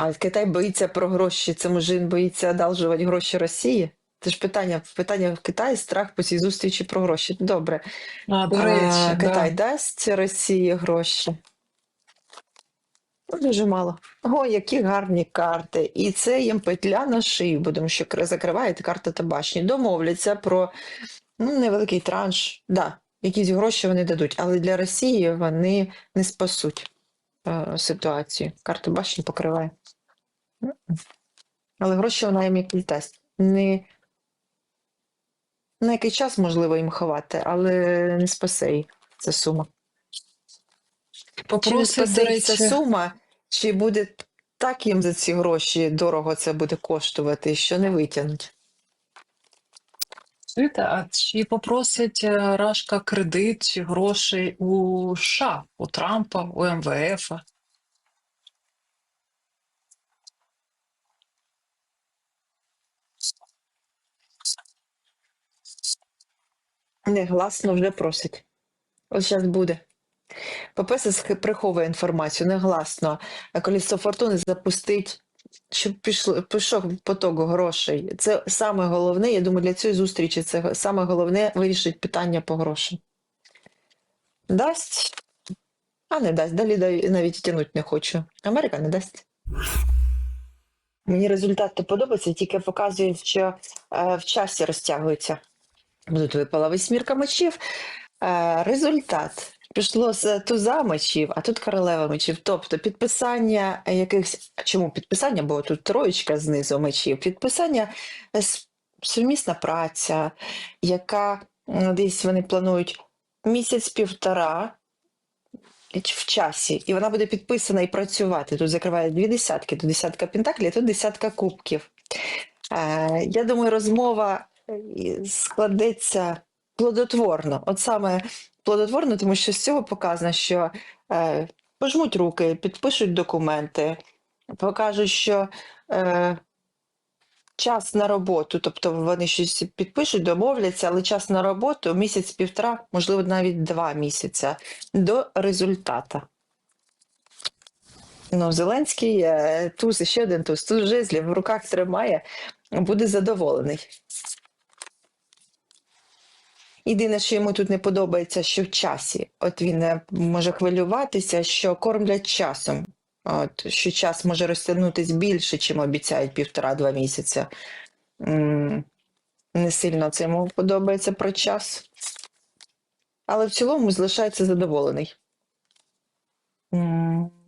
А Китай боїться про гроші. Це може він боїться одалжувати гроші Росії? Це ж питання, питання в Китаї страх по цій зустрічі про гроші. Добре. А, до речі, Китай да. дасть Росії гроші? Ну, дуже мало. О, які гарні карти. І це їм петля на шию, бо тому що кр- закривають карта та башні. Домовляться про ну, невеликий транш. Да, якісь гроші вони дадуть, але для Росії вони не спасуть ситуацію. Карта башні покриває. Але гроші вона їм якісь дасть. Не на який час можливо їм ховати, але не спасе їх ця сума. Чи не спасе їх ця сума, чи буде так їм за ці гроші дорого це буде коштувати, що не витягнуть? Чуєте, а чи попросить е, Рашка кредит чи грошей у США, у Трампа, у МВФ? Негласно вже просить. Ось зараз буде. ППС приховує інформацію негласно. А Колесо фортуни запустить, щоб пішов поток грошей. Це саме головне, я думаю, для цієї зустрічі це саме головне вирішить питання по грошам. Дасть, а не дасть. Далі навіть тягнути не хочу. Америка не дасть. Мені результат то подобається, тільки показує, що е, в часі розтягується. Тут випала восьмірка мечів. Е, результат. Пішло з туза мечів, а тут королева мечів. Тобто підписання якихось. Чому підписання? Бо тут троєчка знизу мечів. Підписання е, сумісна праця, яка десь вони планують місяць-півтора в часі, і вона буде підписана і працювати. Тут закриває дві десятки, тут десятка пентаклів, тут десятка кубків. Е, я думаю, розмова е, складеться плодотворно. От саме плодотворно, тому що з цього показано, що е, пожмуть руки, підпишуть документи, покажуть, що е, час на роботу, тобто вони щось підпишуть, домовляться, але час на роботу місяць-півтора, можливо, навіть два місяця до результата. Ну, Зеленський е, туз, ще один туз, туз жезлів в руках тримає, буде задоволений. Єдине, що йому тут не подобається, що в часі. От він е, може хвилюватися, що кормлять часом. От, що час може розтягнутися більше, чим обіцяють півтора-два місяця. Не сильно це йому подобається про час. Але в цілому залишається задоволений.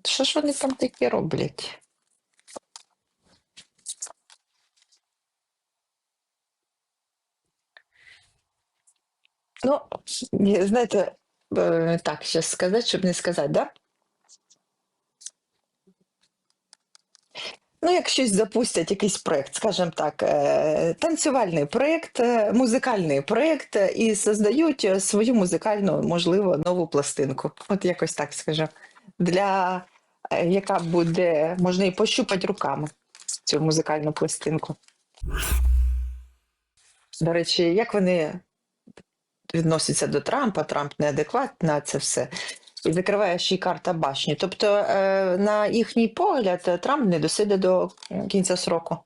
Що ж вони там таке роблять? Ну, знаєте, е, так, зараз сказати, щоб не сказати, да? Ну, як щось запустять, якийсь проєкт, скажімо так, е, танцювальний проєкт, е, музикальний проєкт, е, і создають свою музикальну, можливо, нову пластинку. От якось так скажу. Для яка буде, можна і пощупати руками цю музикальну пластинку. До речі, як вони відносяться до Трампа, Трамп неадекватна, на це все. І закриває ще й карта башні. Тобто, е, на їхній погляд, Трамп не досиде до кінця сроку.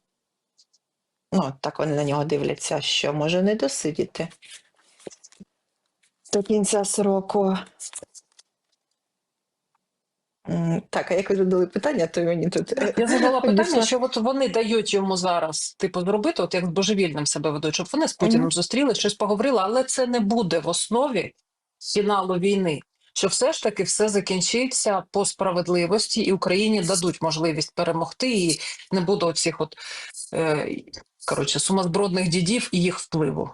Ну, так вони на нього дивляться, що може не досидіти до кінця сроку. Так, а як ви задали питання, то мені тут. е, Я задала питання, що от вони дають йому зараз, типу, зробити, от як з божевільним себе ведуть, щоб вони з Путіним Мгм. зустріли, щось поговорили, але це не буде в основі фіналу війни. Що все ж таки все закінчиться по справедливості, і Україні дадуть можливість перемогти, і не буде оцих от е, коротше сумасбродних дідів і їх впливу.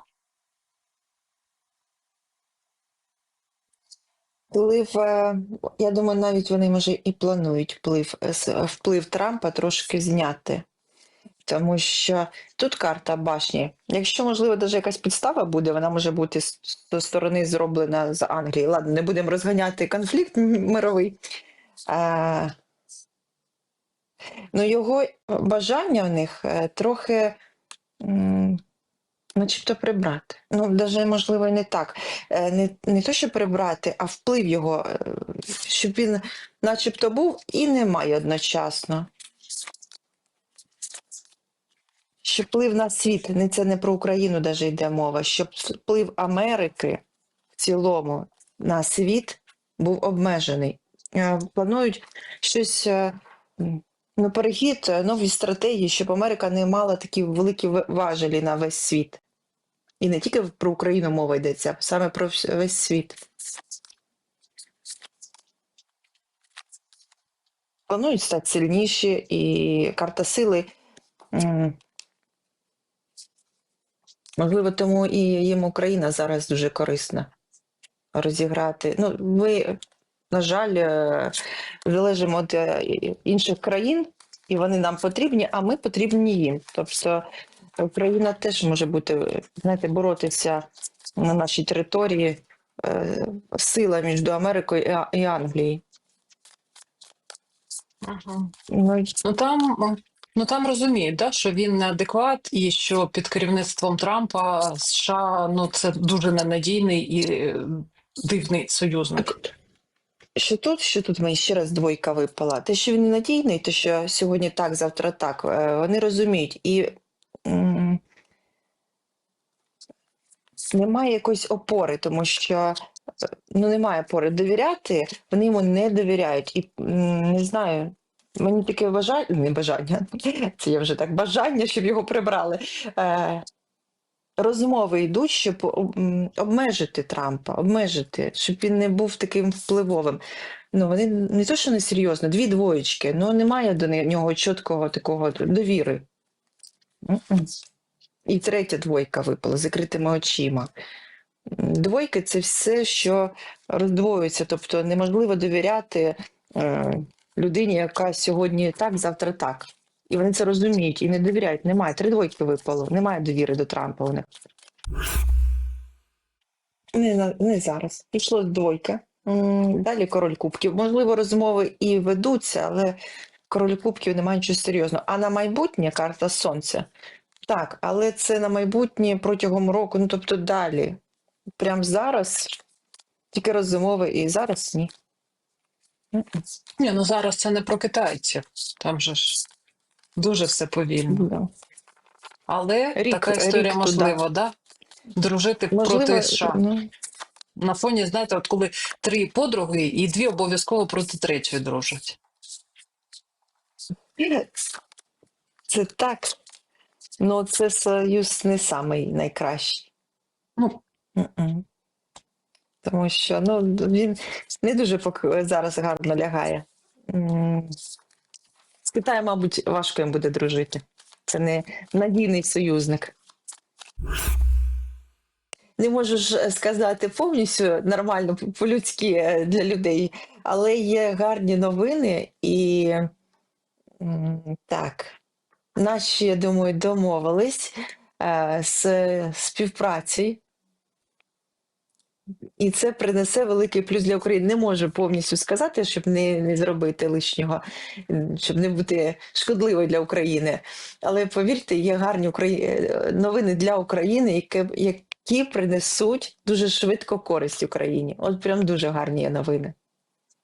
Вплив, е, я думаю, навіть вони може і планують вплив, е, вплив Трампа трошки зняти. Тому що тут карта башні. Якщо, можливо, навіть якась підстава буде, вона може бути з сторони зроблена з Англії. Ладно, не будемо розганяти конфлікт мировий. А, ну, його бажання в них е, трохи. Начебто прибрати. Ну, навіть, можливо, не так. Е, Не, не то, що прибрати, а вплив його, е, щоб він начебто був і немає одночасно. що вплив на світ, це не про Україну даже йде мова, щоб вплив Америки в цілому на світ був обмежений. Е, Планують щось, ну, перехід, е, нові стратегії, щоб Америка не мала такі великі важелі на весь світ. І не тільки про Україну мова йдеться, а саме про весь світ. Планують стати сильніші, і карта сили. Можливо, тому і їм Україна зараз дуже корисна розіграти. Ну, ми, на жаль, е, залежимо від е, інших країн, і вони нам потрібні, а ми потрібні їм. Тобто Україна теж може бути, знаєте, боротися на нашій території е, сила між Америкою і Англією. Ага. Ну, Ну там, ну там розуміють, да, що він неадекват, і що під керівництвом Трампа США ну це дуже ненадійний і дивний союзник. Що тут, що тут мені ще раз двойка випала. Те, що він ненадійний, то що сьогодні так, завтра так. е, Вони розуміють. І немає якоїсь опори, тому що е, ну, немає опори. Довіряти, вони йому не довіряють. І не знаю, мені таке бажання, не бажання, це я вже так бажання, щоб його прибрали. Е, розмови йдуть, щоб обмежити Трампа, обмежити, щоб він не був таким впливовим. Ну, вони не то, що не серйозно, дві двоєчки, ну немає до нього чіткого такого довіри. І третя двойка випала закритими очима. Двойки це все, що роздвоюється, тобто неможливо довіряти е, людині, яка сьогодні так, завтра так. І вони це розуміють і не довіряють. Немає. Три двойки випало, немає довіри до Трампа у них. Не, не зараз. Пішло двойка. Далі король кубків. Можливо, розмови і ведуться, але король кубків немає нічого серйозного. А на майбутнє карта сонця. Так, але це на майбутнє протягом року, ну тобто далі. Прямо зараз тільки розмови і зараз ні. Ні, ну зараз це не про китайців. Там же ж дуже все повільно. Да. Але Рік- така історія рік можлива, да? Дружити Можливо, проти США. ну, На фоні, знаєте, от коли три подруги і дві обов'язково проти третьої дружать. це так. Ну, це союз не самий найкращий. Ну. Тому що ну, він не дуже поки зараз гарно лягає. Китаєм, мабуть, важко їм буде дружити. Це не надійний союзник. Не можу ж сказати повністю нормально по- по-людськи е, для людей, але є гарні новини і так. Наші, я думаю, домовились е, з співпраці і це принесе великий плюс для України. Не можу повністю сказати, щоб не, не зробити лишнього, щоб не бути шкодливою для України. Але повірте, є гарні Украї... е, новини для України, які, які принесуть дуже швидко користь Україні. От прям дуже гарні новини.